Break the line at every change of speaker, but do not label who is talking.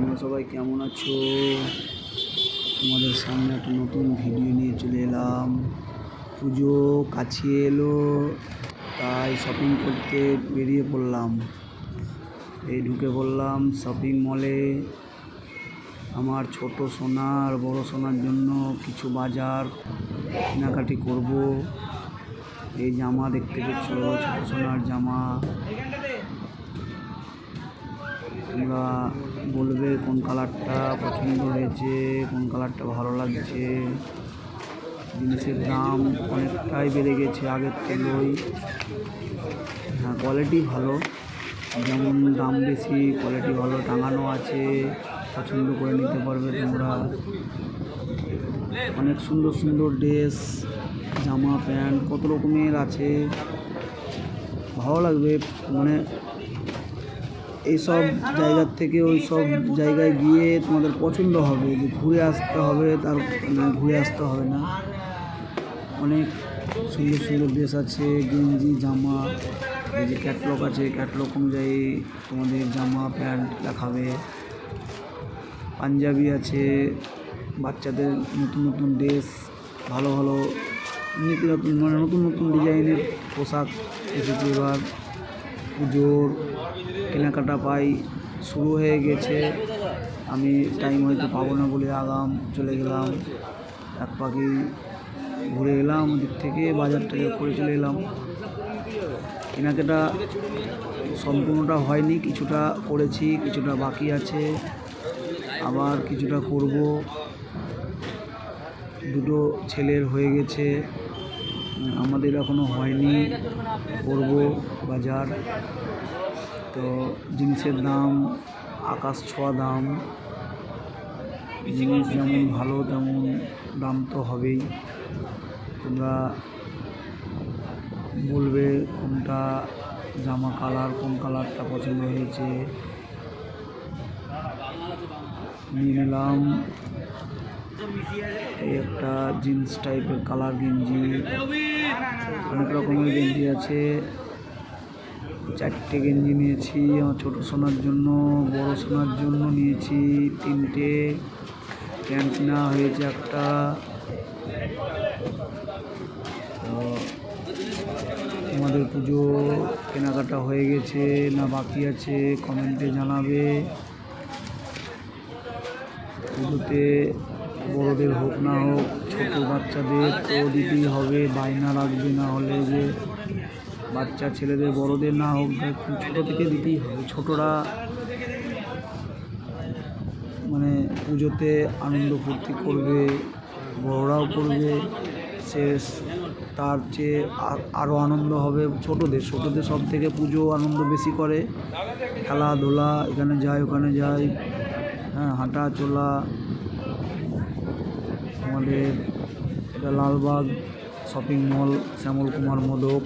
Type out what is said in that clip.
তোমরা সবাই কেমন আছো? তোমাদের সামনে একটা নতুন ভিডিও নিয়ে চলে এলাম। পুজো কাছে এলো, তাই শপিং করতে বেরিয়ে পড়লাম। এই ঢুকে পড়লাম শপিং মলে আমার ছোট সোনার, বড় সোনার জন্য কিছু বাজার কেনাকাটি করব। এই জামা দেখতে পাচ্ছ ছোট সোনার জামা। তোমরা বলবে কোন কালারটা পছন্দ হয়েছে, কোন কালারটা ভালো লাগছে। জিনিসের দাম অনেকটাই বেড়ে গেছে আগের তুলনায়। হ্যাঁ কোয়ালিটি ভালো। যেমন দাম বেশি কোয়ালিটি ভালো, টাঙানো আছে, পছন্দ করে নিতে পারবে তোমরা। অনেক সুন্দর সুন্দর ড্রেস জামা, প্যান্ট, কত রকমের আছে। ভালো লাগবে মানে এইসব জায়গার থেকে ওই সব জায়গায় গিয়ে তোমাদের পছন্দ হবে, যে ঘুরে আসতে হবে, তার না ঘুরে আসতে হবে না। অনেক সুন্দর সুন্দর ড্রেস আছে, গেঞ্জি, জামা, এই যে ক্যাটলগ আছে ক্যাটলগ অনুযায়ী তোমাদের জামা, প্যান্ট দেখাবে। পাঞ্জাবি আছে, বাচ্চাদের নতুন নতুন ড্রেস ভালো ভালো নীতি নতুন মানে নতুন নতুন ডিজাইনের পোশাক এসেছে এবার। পুজোর কেনাকাটা পাই শুরু হয়ে গেছে। আমি টাইম হয়তো পাবো না বলে আগাম, চলে গেলাম। এক পাখি ঘুরে এলাম ওদিক থেকে, বাজার বাজারটাকে করে চলে এলাম। কেনাকাটা সম্পূর্ণটা হয়নি, কিছুটা করেছি, কিছুটা বাকি আছে। আবার কিছুটা করব। দুটো ছেলের হয়ে গেছে। আমাদের এখনও হয়নি, করব বাজার। তো জিনিসের দাম, আকাশ ছোঁয়া দাম, জিনিস যেমন ভালো, তেমন দাম তো হবেই। তোমরা বলবে কোনটা জামা কালার, কোন কালারটা পছন্দ হয়েছে নিয়ে নিলাম। এই একটা জিন্স টাইপের কালার গেঞ্জি। অনেক রকমের গেঞ্জি আছে। চারটে গেঞ্জি নিয়েছি আমার ছোটো সোনার জন্য, বড় সোনার জন্য নিয়েছি তিনটে। প্যান্ট নেওয়া হয়েছে একটা। তো আমাদের পুজো কেনাকাটা হয়ে গেছে না বাকি আছে কমেন্টে জানাবে। পুজোতে বড়দের হোক না হোক, ছোট বাচ্চাদের তো দিতেই হবে, বায়না রাখবে না হলে যে বাচ্চা ছেলেদের, বড়দের না হোক ছোটো থেকে দিতেই হবে। ছোটরা মানে পুজোতে আনন্দ ফুর্তি করবে, বড়রাও করবে শেষ তার চেয়ে আর- আরও আনন্দ হবে ছোটদের। ছোটদের সব থেকে পুজো আনন্দ বেশি করে। খেলাধুলা এখানে যায়, ওখানে যায়। হ্যাঁ হাঁটা চলা আমাদের এটা লালবাগ শপিং মল শ্যামল কুমার মোদক।